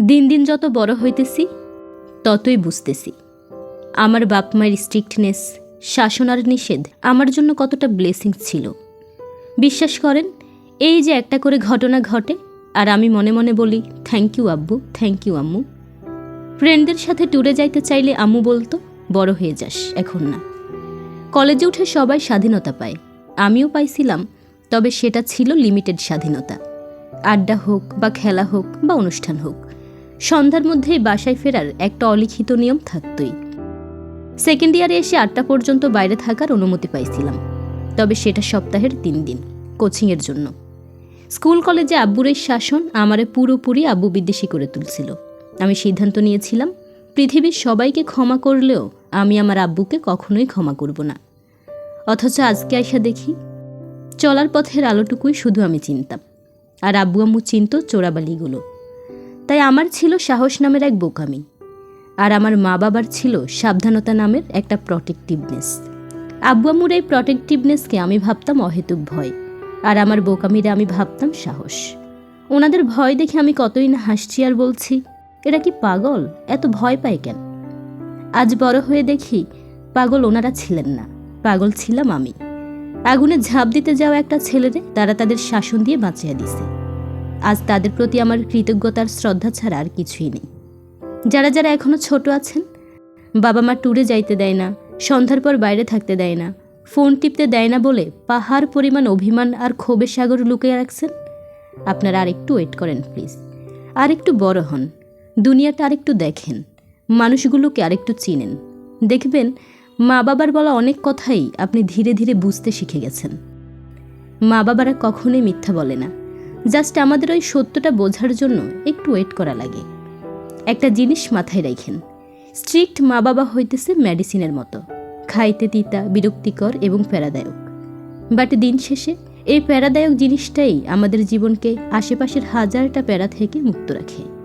দিন দিন যত বড় হইতেছি, ততই বুঝতেছি। আমার বাপ মায়ের স্ট্রিক্টনেস শাসন আর নিষেধ আমার জন্য কতটা ব্লেসিং ছিল। বিশ্বাস করেন, এই যে একটা করে ঘটনা ঘটে, আর আমি মনে মনে বলি থ্যাংক ইউ আব্বু থ্যাংক ইউ আম্মু। ফ্রেন্ডদের সাথে ট্যুরে যাইতে চাইলে আম্মু বলতো, বড় হয়ে যাস, এখন না। কলেজে উঠে সবাই স্বাধীনতা পায়। আমিও পাইছিলাম, তবে সেটা ছিল লিমিটেড স্বাধীনতা। আড্ডা হোক বা খেলা হোক বা অনুষ্ঠান হোক। সন্ধ্যার মধ্যেই বাসায় ফেরার একটা অলিখিত নিয়ম থাকতই। সেকেন্ড ইয়ারে এসে আটটা পর্যন্ত বাইরে থাকার অনুমতি পাইছিলাম। তবে সেটা সপ্তাহের তিন দিন কোচিংয়ের জন্য। স্কুল কলেজে আব্বুর এই শাসন আমারে পুরোপুরি আব্বু বিদ্বেষী করে তুলছিল। আমি সিদ্ধান্ত নিয়েছিলাম, পৃথিবীর সবাইকে ক্ষমা করলেও আমি আমার আব্বুকে কখনোই ক্ষমা করব না। অথচ আজকে আইসা দেখি, চলার পথের আলোটুকুই শুধু আমি চিনতাম। আর আব্বু আম্মু চিনত চোরাবালিগুলো। তাই আমার ছিল সাহস নামের এক বোকামি। আর আমার মা বাবার ছিল সাবধানতা নামের একটা প্রটেক্টিভনেস আব্বু আম্মুর এই প্রটেক্টিভনেসকে আমি ভাবতাম অহেতুক ভয়, আর আমার বোকামিরা আমি ভাবতাম সাহস। ওনাদের ভয় দেখে আমি কতই না হাসছি আর বলছি, এরা কি পাগল? এত ভয় পায় কেন? আজ বড় হয়ে দেখি পাগল ওনারা ছিলেন না, পাগল ছিলাম আমি। আগুনে ঝাঁপ দিতে যাওয়া একটা ছেলেরে তারা তাদের শাসন দিয়ে বাঁচিয়ে দিছে। আজ তাদের প্রতি আমার কৃতজ্ঞতার শ্রদ্ধা ছাড়া আর কিছুই নেই। যারা যারা এখনও ছোট আছেন, বাবা মা ট্যুরে যাইতে দেয় না, সন্ধ্যার পর বাইরে থাকতে দেয় না, ফোন টিপতে দেয় না বলে পাহাড় পরিমাণ অভিমান আর ক্ষোভের সাগর লুকিয়ে রাখছেন? আপনারা আরেকটু ওয়েট করেন প্লিজ আর একটু বড় হন। দুনিয়াটা আরেকটু দেখেন। মানুষগুলোকে আরেকটু চিনেন। দেখবেন মা বাবার বলা অনেক কথাই আপনি ধীরে ধীরে বুঝতে শিখে গেছেন। মা বাবারা কখনোই মিথ্যা বলে না। জাস্ট আমাদের ওই সত্যটা বোঝার জন্য একটু ওয়েট করা লাগে। একটা জিনিস মাথায় রাখেন স্ট্রিক্ট মা বাবা হইতেছে মেডিসিনের মতো। খাইতে তিতা, বিরক্তিকর এবং প্যারাদায়ক। বাট দিন শেষে এই প্যারাদায়ক জিনিসটাই আমাদের জীবনকে আশেপাশের হাজারটা প্যারা থেকে মুক্ত রাখে।